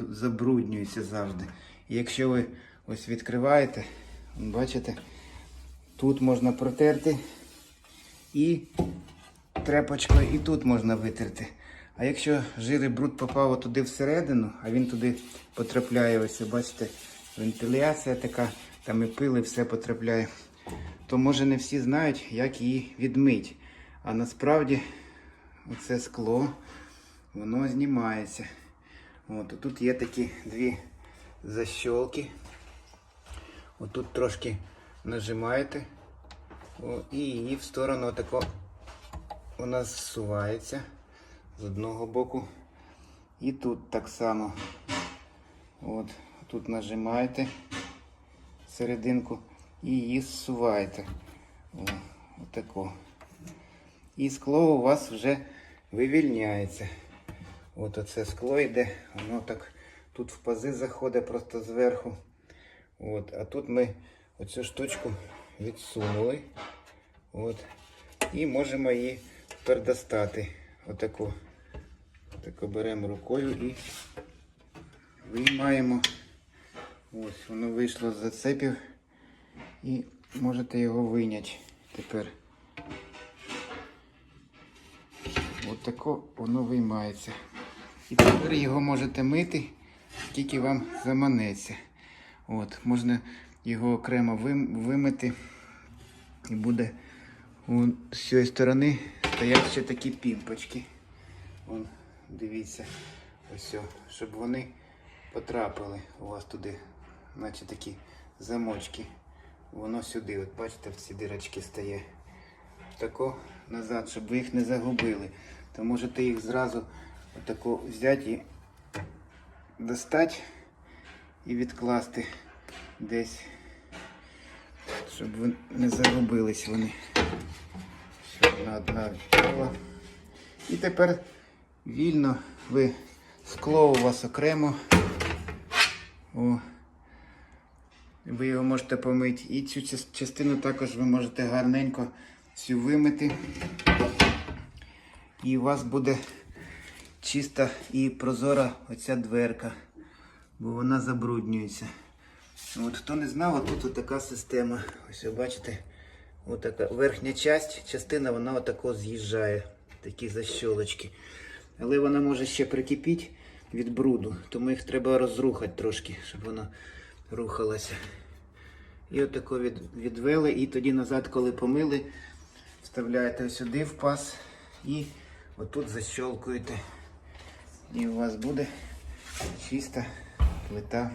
заб- забруднюється завжди. І якщо ви ось відкриваєте, бачите, тут можна протерти і тряпочкою і тут можна витерти. А якщо жир і бруд попав туди всередину, а він туди потрапляє, ось бачите, вентиляція така, там і пил, і все потрапляє, то може не всі знають, як її відмить. А насправді оце скло, воно знімається. От, тут є такі дві защолки. Отут трошки нажимаєте о, і її в сторону отако вона зсувається з одного боку. І тут так само. От, тут нажимаєте серединку і її зсуваєте. Отако. І скло у вас вже вивільняється. От оце скло йде, воно так тут в пази заходить просто зверху. От, а тут ми оцю штучку відсунули. От. І можемо її тепер достати. Отаку. Отако беремо рукою і виймаємо. Ось воно вийшло з зацепів. І можете його вийняти тепер. Отако воно виймається. І тепер його можете мити, скільки вам заманеться. От, можна його окремо вимити. І буде у, з цієї сторони стоять ще такі пімпочки. Вон, дивіться, ось, щоб вони потрапили у вас туди, наче такі замочки. Воно сюди, от бачите, в ці дирочки стає. Тако назад, щоб ви їх не загубили. То можете їх зразу отако взяти і достати і відкласти десь, щоб не загубились вони. Ще одна одна відпала. І тепер вільно ви скло у вас окремо. О, ви його можете помити. І цю частину також ви можете гарненько цю вимити. І у вас буде чиста і прозора оця дверка, бо вона забруднюється. От хто не знав, тут така система. Ось ви бачите, отака верхня часть, частина вона отако з'їжджає, такі защолочки. Але вона може ще прикипіти від бруду, тому їх треба розрухати трошки, щоб воно рухалося. І отако від, відвели, і тоді назад, коли помили, вставляєте сюди в паз і отут защолкуєте. І у вас буде чиста плита